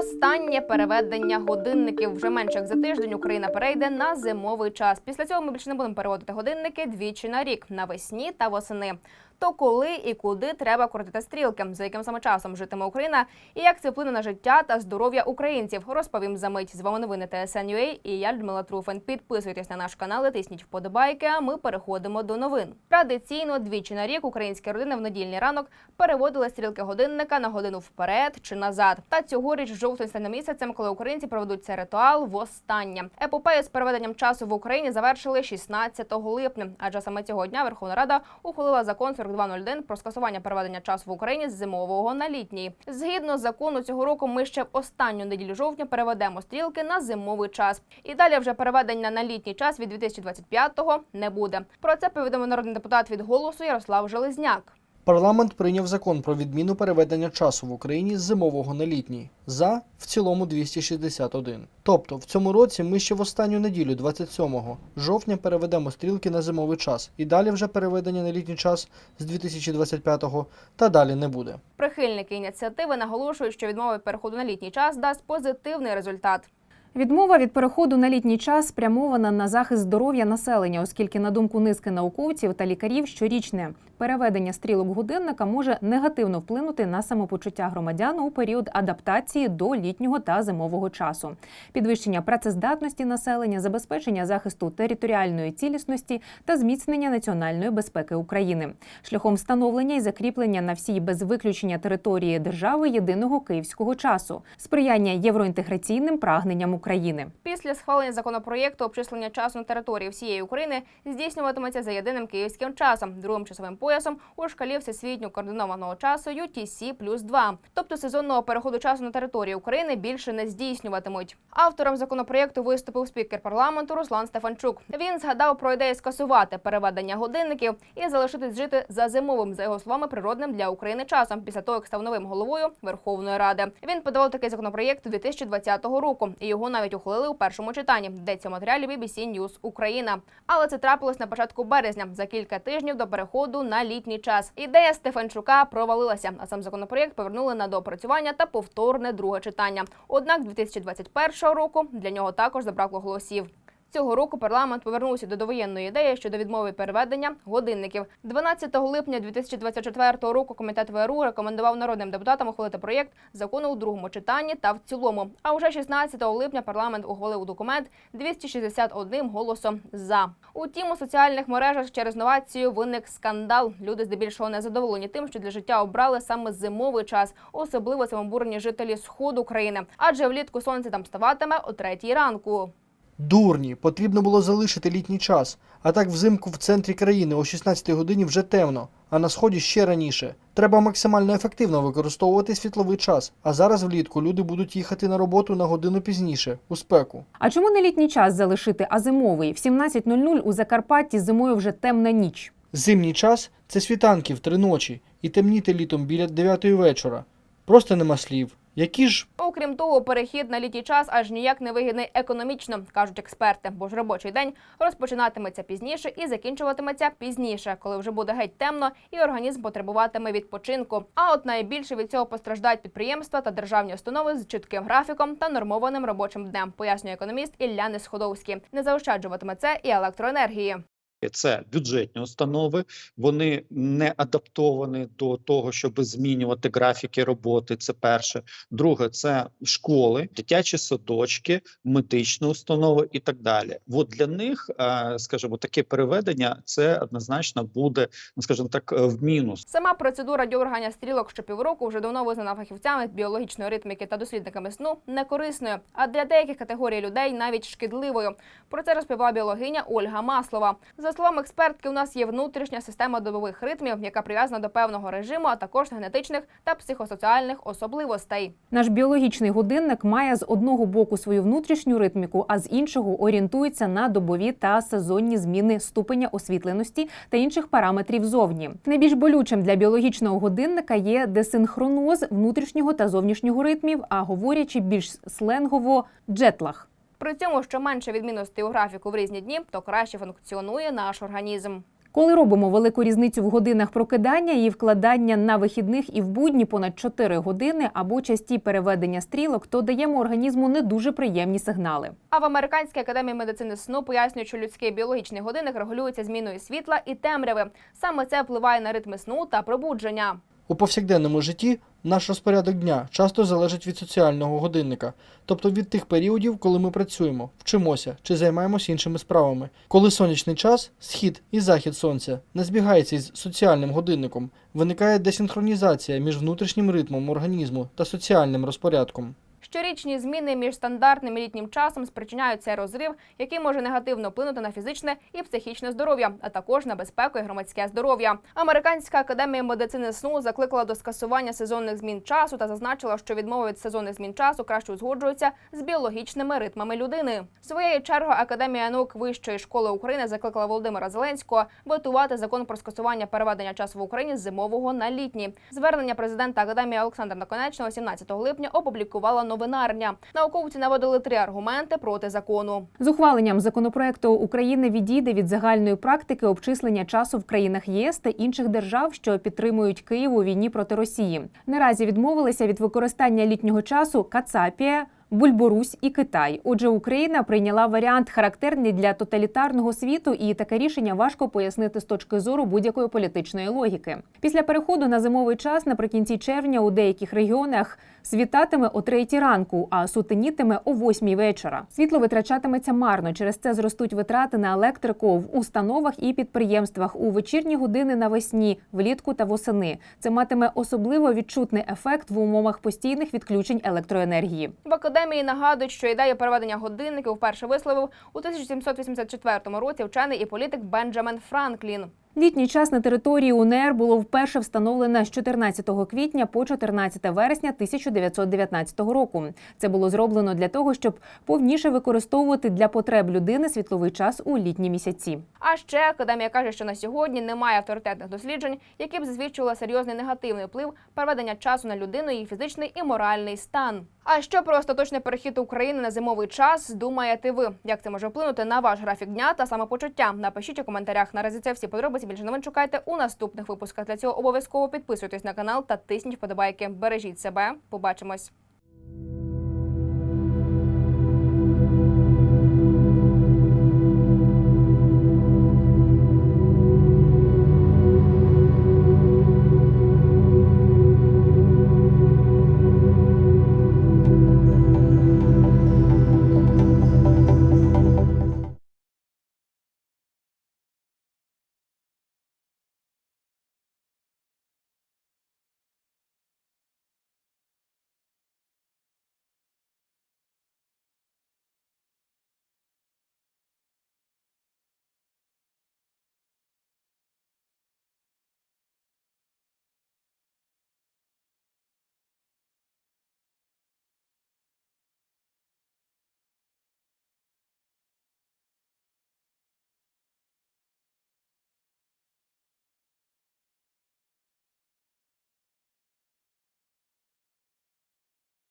Останнє переведення годинників вже менше як за тиждень Україна перейде на зимовий час. Після цього ми більше не будемо переводити годинники двічі на рік навесні та восени. То коли і куди треба крутити стрілки, за яким саме часом житиме Україна, і як це вплине на життя та здоров'я українців, розповім за мить. З вами новини ТСН.UA і я Людмила Труфен. Підписуйтесь на наш канал, і тисніть вподобайки. А ми переходимо до новин. Традиційно двічі на рік українські родини в недільний ранок переводили стрілки годинника на годину вперед чи назад. Та цьогоріч жовтень стане місяцем, коли українці проведуть цей ритуал востаннє. Епопею з переведенням часу в Україні завершили 16 липня, адже саме цього дня Верховна Рада ухвалила закон 4201 про скасування переведення часу в Україні з зимового на літній. Згідно закону цього року, ми ще в останню неділю жовтня переведемо стрілки на зимовий час. І далі вже переведення на літній час від 2025-го не буде. Про це повідомив народний депутат від голосу Ярослав Железняк. Парламент прийняв закон про відміну переведення часу в Україні з зимового на літній. За в цілому 261. Тобто в цьому році ми ще в останню неділю, 27 жовтня, переведемо стрілки на зимовий час, і далі вже переведення на літній час з 2025-го та далі не буде. Прихильники ініціативи наголошують, що відмова від переходу на літній час дасть позитивний результат. Відмова від переходу на літній час спрямована на захист здоров'я населення, оскільки, на думку низки науковців та лікарів, щорічне переведення стрілок годинника може негативно вплинути на самопочуття громадян у період адаптації до літнього та зимового часу, підвищення працездатності населення, забезпечення захисту територіальної цілісності та зміцнення національної безпеки України. Шляхом встановлення і закріплення на всій без виключення території держави єдиного київського часу, сприяння євроінтеграційним прагненням України. Після схвалення законопроєкту обчислення часу на території всієї України здійснюватиметься за єдиним київським часом, другим часовим поясом у шкалі всесвітньо координованого часу UTC плюс 2. Тобто сезонного переходу часу на території України більше не здійснюватимуть. Автором законопроєкту виступив спікер парламенту Руслан Стефанчук. Він згадав про ідею скасувати переведення годинників і залишитись жити за зимовим, за його словами, природним для України часом після того, як став новим головою Верховної Ради. Він подавав такий законопроєкт 2020 року, і його навіть ухвалили у першому читанні. Йдеться в матеріалі BBC News Україна. Але це трапилось на початку березня за кілька тижнів до переходу на літній час. Ідея Стефанчука провалилася, а сам законопроєкт повернули на доопрацювання та повторне друге читання. Однак 2021 року для нього також забракло голосів. Цього року парламент повернувся до довоєнної ідеї щодо відмови переведення годинників. 12 липня 2024 року комітет ВРУ рекомендував народним депутатам ухвалити проєкт закону у другому читанні та в цілому. А вже 16 липня парламент ухвалив документ 261 голосом за. Утім, у соціальних мережах через новацію виник скандал. Люди здебільшого не задоволені тим, що для життя обрали саме зимовий час, особливо цим обурені жителі сходу країни, адже влітку сонце там ставатиме о третій ранку. Дурні, потрібно було залишити літній час, а так взимку в центрі країни о 16 годині вже темно, а на сході ще раніше. Треба максимально ефективно використовувати світловий час. А зараз влітку люди будуть їхати на роботу на годину пізніше, у спеку. А чому не літній час залишити, а зимовий? В 17.00 у Закарпатті зимою вже темна ніч. Зимній час це світанки в три ночі і темніти літом біля 9 вечора. Просто нема слів. Які ж Окрім того, перехід на літній час аж ніяк не вигідний економічно, кажуть експерти, бо ж робочий день розпочинатиметься пізніше і закінчуватиметься пізніше, коли вже буде геть темно і організм потребуватиме відпочинку. А от найбільше від цього постраждають підприємства та державні установи з чітким графіком та нормованим робочим днем, пояснює економіст Ілля Несходовський. Не заощаджуватиме це і електроенергії. Це бюджетні установи, вони не адаптовані до того, щоб змінювати графіки роботи. Це перше. Друге, це школи, дитячі садочки, медичні установи і так далі. От для них, е, скажімо, таке переведення це однозначно буде, ну скажімо так, е, в мінус. Сама процедура дьоргання стрілок щопівроку вже давно визнана фахівцями біологічної ритміки та дослідниками сну некорисною, а для деяких категорій людей навіть шкідливою. Про це розповіла біологиня Ольга Маслова. За словами експертки, у нас є внутрішня система добових ритмів, яка прив'язана до певного режиму, а також генетичних та психосоціальних особливостей. Наш біологічний годинник має з одного боку свою внутрішню ритміку, а з іншого орієнтується на добові та сезонні зміни ступеня освітленості та інших параметрів зовні. Найбільш болючим для біологічного годинника є десинхроноз внутрішнього та зовнішнього ритмів, а говорячи більш сленгово джетлаг. При цьому, що менше відмінностей у графіку в різні дні, то краще функціонує наш організм. Коли робимо велику різницю в годинах прокидання і вкладання на вихідних і в будні понад 4 години або часті переведення стрілок, то даємо організму не дуже приємні сигнали. А в американській академії медицини сну пояснюють, що людський біологічний годинник регулюється зміною світла і темряви. Саме це впливає на ритми сну та пробудження. У повсякденному житті наш розпорядок дня часто залежить від соціального годинника, тобто від тих періодів, коли ми працюємо, вчимося чи займаємося іншими справами. Коли сонячний час, схід і захід сонця не збігається із соціальним годинником, виникає десинхронізація між внутрішнім ритмом організму та соціальним розпорядком. Щорічні зміни між стандартним і літнім часом спричиняють цей розрив, який може негативно вплинути на фізичне і психічне здоров'я, а також на безпеку і громадське здоров'я. Американська академія медицини сну закликала до скасування сезонних змін часу та зазначила, що відмова від сезонних змін часу краще узгоджується з біологічними ритмами людини. Своєю чергою Академія наук Вищої школи України закликала Володимира Зеленського ветувати закон про скасування переведення часу в Україні з зимового на літній. Звернення президента академії Олександра Наконечного 17 липня опублікувала новинарня. Науковці наводили три аргументи проти закону. З ухваленням законопроекту Україна відійде від загальної практики обчислення часу в країнах ЄС та інших держав, що підтримують Київ у війні проти Росії. Наразі відмовилися від використання літнього часу Кацапія. Бульборусь і Китай. Отже, Україна прийняла варіант характерний для тоталітарного світу, і таке рішення важко пояснити з точки зору будь-якої політичної логіки. Після переходу на зимовий час наприкінці червня у деяких регіонах світатиме о третій ранку, а сутенітиме о восьмій вечора. Світло витрачатиметься марно. Через це зростуть витрати на електрику в установах і підприємствах у вечірні години навесні, влітку та восени. Це матиме особливо відчутний ефект в умовах постійних відключень електроенергії. Академії нагадують, що ідею переведення годинників вперше висловив у 1784 році вчений і політик Бенджамен Франклін. Літній час на території УНР було вперше встановлено з 14 квітня по 14 вересня 1919 року. Це було зроблено для того, щоб повніше використовувати для потреб людини світловий час у літні місяці. А ще академія каже, що на сьогодні немає авторитетних досліджень, які б засвідчували серйозний негативний вплив переведення часу на людину, її фізичний і моральний стан. А що про остаточний перехід України на зимовий час думаєте ви? Як це може вплинути на ваш графік дня та самопочуття? Напишіть у коментарях. Наразі це всі подробиці. Більше новин шукайте у наступних випусках. Для цього обов'язково підписуйтесь на канал та тисніть вподобайки. Бережіть себе. Побачимось.